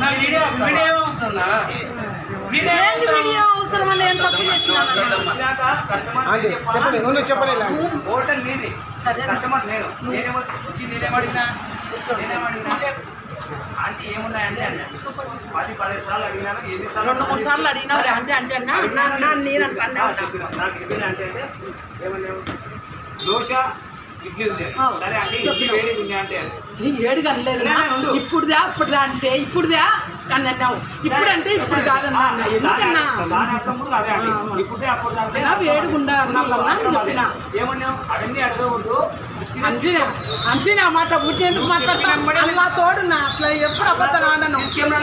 నా video video అవసరం. Video అవసరం అని ఎంత చెప్పండి నువ్వు ఇలా. హోటల్ మీది కస్టమర్ నేను. నేనేమో వచ్చి నేనేమడిగినా? నేనేమడిగినా? ఆంటీ ఏమున్నాయంటే అంటే పది పదిహేను సార్లు అడిగినాను. ఎన్ని సార్లు రెండు మూడు సార్లు అడిగినావు అంటే అంటే అన్నా. అన్నా అన్నా. అని నేను అంటే అంటే అంటే ఏమన్నా దోశ అంటే అంటే. ఏడు ఉండు. ఇప్పుడుదా అప్పుడుదా అంటే ఇప్పుడుదా? అని అన్నావు ఇప్పుడంటే ఇప్పుడు కాదన్నా అన్న. ఎందుకన్నా? ఇప్పుడే అంటే చెప్పినా. అంతేనా అంతేనా మాట. పుట్టినందుకు మాట్లాడతాం అల్లా తోడు నా అట్లా ఎప్పుడు అబద్ధం ఆడను. కెమెరా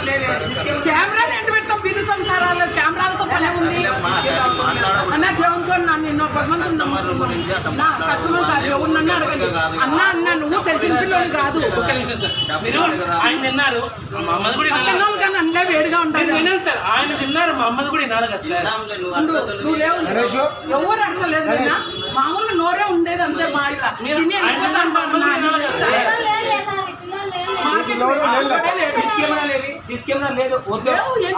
కెమెరాలు ఎంట పెడతాం బిజు సంసారాలు కెమెరాలతో పనే ఉంది అన్న దేవునితో నా నిన్ను భగవంతుని నమ్ముతున్నాను నా కస్టమర్ కాదు ఎవరినన్నా అడగండి. అన్న అన్న నువ్వు తెలిసిన పిల్లలు కాదు. ఒక్క నిమిషం సార్. మీరు ఆయన తిన్నారు. మా అమ్మది కూడా పక్కన వినాలి వాళ్ళకన్నా అన్నీ వేడిగా ఉంటుంది వినండి సార్. ఆయన తిన్నారు మా అమ్మది కూడా వినాలి కదా సార్. ఉండు, నువ్వు లేవు. గణేష్ ఎవరు అడచలేదు నిన్న? మామూలుగా నోరే ఉండేది అంతే మా ఇలా తిని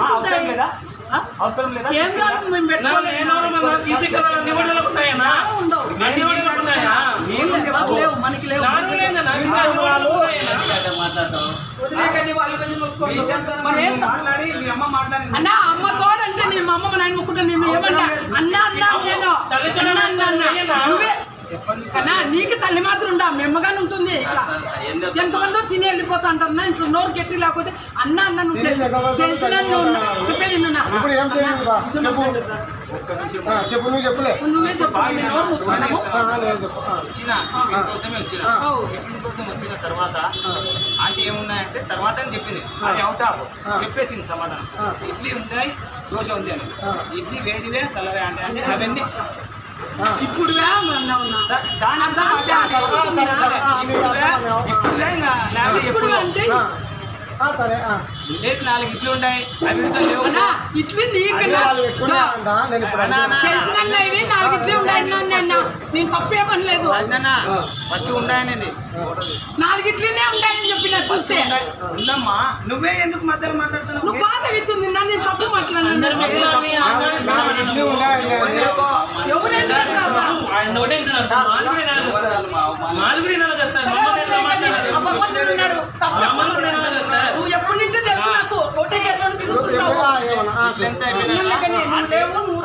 అవసరం ఉంటాయి? లేదా? ఆ? అవసరం లేదా? కెమెరాలు మేము పెట్టుకోలేదు. నేను సీసీ అన్ని కూడా ఉన్నాయన్నా ఉండవు. అన్ని కూడా ఉన్నాయా? లేవు. మనకి లేవు. వదిలేకండి వాళ్ళు మొక్కుకోండి. అన్న అమ్మ తోడంటే మా అమ్మ నాయన ముక్కుంటా నేను ఏమన్నా అన్న అన్న నేను అన్న అన్న నువ్వే కన్నా నీకు తల్లి మాత్రం ఉండా మెమ్మగానే ఉంటుంది. ఇట్లా ఎంతమందో తిని వెళ్ళిపోతా అంటారు ఇంట్లో నోరు గట్టి లేకపోతే అన్న అన్న నువ్వు తెలిసిన చెప్పేది చెప్పు. ఒక్క నిమిషం ఆ, చెప్పు నువ్వు చెప్పులే. నువ్వే చెప్పు మేము నోరు మూసుకున్నాము ఆ, ఆ, నేను చెప్పు. ఆ, వచ్చిన తర్వాత. ఆంటీ ఏమున్నాయంటే తర్వాత అని చెప్పింది. అది అవుట్ ఆఫ్. చెప్పేసింది సమాధానం. ఇడ్లీ ఉంటాయి దోశ ఉంది అని. ఇడ్లీ వేడివే చల్లవే అంటే అంటే అవన్నీ. ఇప్పుడు ఇప్పుడు. అంటే సరే నాలుగు లేవు. తెలిసిన ఇవి నాలుగు ఉన్నాయి అన్న నేను. ఫస్ట్ ఉన్నాయనేది. నాలుగు ఉన్నాయని చెప్పిన చూస్తే. ఉందమ్మా నువ్వే ఎందుకు మధ్యలో మాట్లాడుతున్నావు? నువ్వు బాధ అవుతుంది ఆయన ఒకటే వినాలి కదా సార్. నువ్వు ఎప్పటి నుంచో తెలుసు నాకు. ఒకటే? నువ్వు లేవు నువ్వు